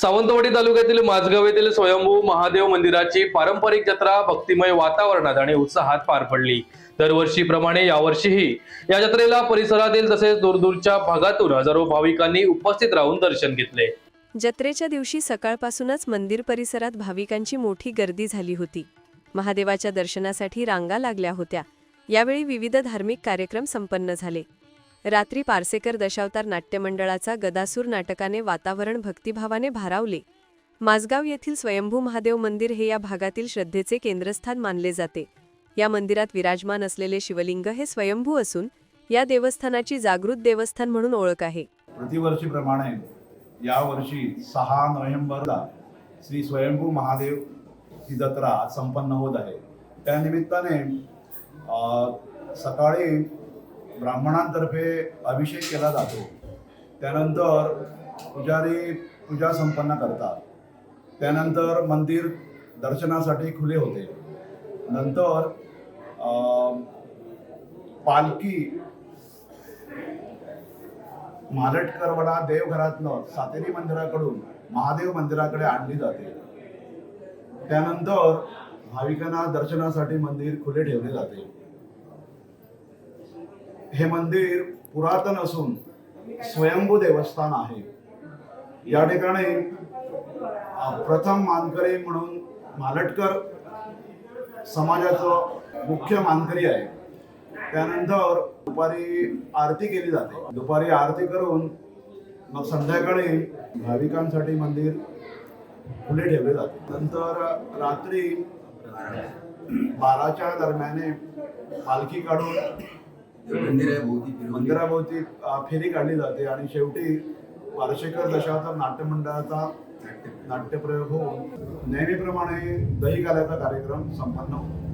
सावंतवाडी तालुक्यातील माझगाव येथील स्वयंभू महादेव मंदिराची पारंपरिक जत्रा भक्तिमय वातावरणात आणि उत्साहात पार पडली. दरवर्षीप्रमाणे यावर्षीही या जत्रेला परिसरातील तसेच दूरदूरच्या भागातून हजारो भाविकांनी उपस्थित राहून दर्शन घेतले. जत्रेच्या दिवशी सकाळपासूनच मंदिर परिसरात भाविकांची मोठी गर्दी झाली होती. महादेवाच्या दर्शनासाठी रांगा लागल्या होत्या. यावेळी विविध धार्मिक कार्यक्रम संपन्न झाले. रात्री पारसेकर दशावतार नाट्यमंडळाचा गदासूर नाटकाने वातावरण भक्तिभावाने भारावले. माझगाव येथील स्वयंभू महादेव मंदिर हे या भागातील श्रद्धेचे केंद्रस्थान मानले जाते. या मंदिरात विराजमान असलेले शिवलिंग हे स्वयंभू असून या देवस्थानाची जागृत देवस्थान म्हणून ओळख आहे. प्रतिवर्षीप्रमाणे यावर्षी सहा नोव्हेंबरला श्री स्वयंभू महादेव ही जत्रा संपन्न होत आहे. त्यानिमित्ताने सकाळी ब्राह्मणांतर्फे अभिषेक केला जातो. त्यानंतर पुजारी पूजा संपन्न करतात. त्यानंतर मंदिर दर्शनासाठी खुले होते. नंतर पालखी मालटकरवडा देवघरातनं सातेरी मंदिराकडून महादेव मंदिराकडे आणली जाते. त्यानंतर भाविकांना दर्शनासाठी मंदिर खुले ठेवले जाते. हे मंदिर पुरातन असून स्वयंभू देवस्थान आहे. या ठिकाणी प्रथम मानकरी म्हणून मालटकर समाजाचं मुख्य मानकरी आहे. त्यानंतर दुपारी आरती केली जाते. दुपारी आरती करून मग संध्याकाळी भाविकांसाठी मंदिर खुले ठेवले जाते. नंतर रात्री बाराच्या दरम्याने पालखी काढून मंदिराभोवती फेरी काढली जाते आणि शेवटी वार्षिकर दशावतार नाट्य मंडळाचा नाट्यप्रयोग होऊन नेहमीप्रमाणे दही काल्याचा कार्यक्रम संपन्न होतो.